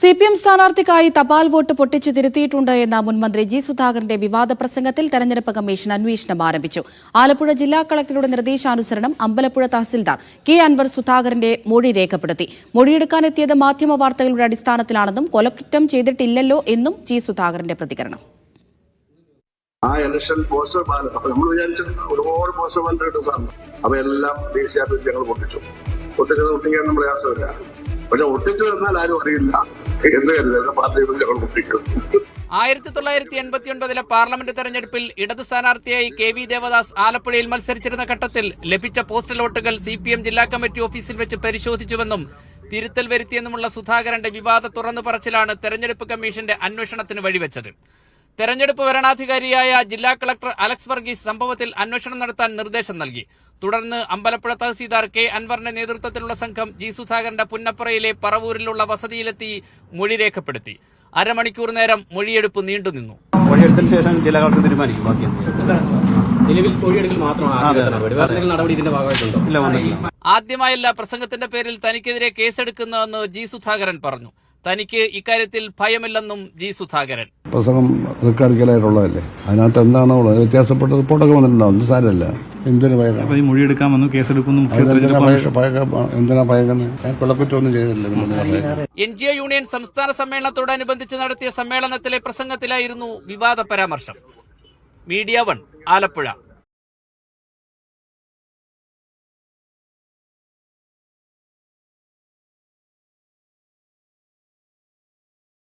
C P M സ്ഥാനാർത്ഥിക്കായി തപാൽ vote പൊട്ടിച്ചു തിരുത്തിയിട്ടുണ്ട് എന്ന മുൻമന്ത്രി ജി സുധാകരന്റെ വിവാദ പ്രസംഗത്തിൽ തെരഞ്ഞെടുപ്പ് കമ്മീഷൻ അന്വേഷണം ആരംഭിച്ചു. ആലപ്പുഴ ജില്ലാ കളക്ടറുടെ നിർദ്ദേശാനുസരണം അമ്പലപ്പുഴ തഹസിൽദാർ കെ അൻവർ സുധാകരന്റെ മൊഴി രേഖപ്പെടുത്തി. മൊഴിയെടുക്കാനെത്തിയത് മാധ്യമ വാർത്തകളുടെ അടിസ്ഥാനത്തിലാണെന്നും കൊലക്കുറ്റം ചെയ്തിട്ടില്ലല്ലോ എന്നും ജി സുധാകരന്റെ പ്രതികരണം. ആ ഇലക്ഷൻ പോസ്റ്റർ ബാനർ അപ്പൊ നമ്മൾ വിചാരിച്ചത് ഒരുപാട് പോസ്റ്റർ ബാനർ ഇട്ടു സാറിന്. അപ്പൊ എല്ലാം ദേശീയാർത്ഥി ഞങ്ങൾ പൊട്ടിച്ചു. പൊട്ടിച്ചത് നമ്മൾ പ്രയാസമില്ല പക്ഷെ ഒട്ടിച്ചു തന്നാൽ ആരും അറിയില്ല എന്ന് കരുതരുത് ഞങ്ങൾ ഒട്ടിക്കും. ആയിരത്തി തൊള്ളായിരത്തി എൺപത്തി ഒൻപതിലെ പാർലമെന്റ് തെരഞ്ഞെടുപ്പിൽ ഇടത് സ്ഥാനാർത്ഥിയായി കെ വി ദേവദാസ് ആലപ്പുഴയിൽ മത്സരിച്ചിരുന്ന ഘട്ടത്തിൽ ലഭിച്ച പോസ്റ്റൽ വോട്ടുകൾ സി പി എം ജില്ലാ കമ്മിറ്റി ഓഫീസിൽ വെച്ച് പരിശോധിച്ചുവെന്നും തിരുത്തൽ വരുത്തിയെന്നുമുള്ള സുധാകരന്റെ വിവാദ തുറന്നു പറച്ചിലാണ് തെരഞ്ഞെടുപ്പ് കമ്മീഷന്റെ അന്വേഷണത്തിന് വഴിവെച്ചത്. തെരഞ്ഞെടുപ്പ് വരണാധികാരിയായ ജില്ലാ കളക്ടർ അലക്സ് വർഗീസ് സംഭവത്തിൽ അന്വേഷണം നടത്താൻ നിർദ്ദേശം നൽകി. തുടർന്ന് അമ്പലപ്പുഴ തഹസീൽദാർ കെ. അൻവറിന്റെ നേതൃത്വത്തിലുള്ള സംഘം ജി. സുധാകരന്റെ പുന്നപ്പുറയിലെ പറവൂരിലുള്ള വസതിയിലെത്തി മൊഴി രേഖപ്പെടുത്തി. അരമണിക്കൂർ നേരം മൊഴിയെടുപ്പ് നീണ്ടുനിന്നു മൊഴിയെടുത്തതിന് ശേഷം ജില്ലാ കളക്ടർ തീരുമാനിക്കും. ബാക്കി നിലവിൽ മൊഴിയെടുക്കൽ മാത്രമാണ് ആദ്യത്തെ നടപടി ഇതിന്റെ ഭാഗമായിട്ടുണ്ടോ? ആദ്യമായല്ല പ്രസംഗത്തിന്റെ പേരിൽ തനിക്കെതിരെ കേസെടുക്കുന്നതെന്ന് ജി. സുധാകരൻ പറഞ്ഞു. തനിക്ക് ഇക്കാര്യത്തിൽ ഭയമില്ലെന്നും ജി സുധാകരൻ. പ്രസംഗം റെക്കോർഡിക്കലായിട്ടുള്ളതല്ലേ? അതിനകത്ത് എന്താണോ ഉള്ളത്? വ്യത്യാസപ്പെട്ട റിപ്പോർട്ടൊക്കെ വന്നിട്ടുണ്ടാവും സാരമല്ല. എന്തിനു ഭയക്കണം കേസെടുക്കുന്നു എന്തിനാ ഭയക്കുന്നത്? ചെയ്തില്ല എൻ ജി ഒ യൂണിയൻ സംസ്ഥാന സമ്മേളനത്തോടനുബന്ധിച്ച് നടത്തിയ സമ്മേളനത്തിലെ പ്രസംഗത്തിലായിരുന്നു വിവാദ പരാമർശം. Media One Alappuzha.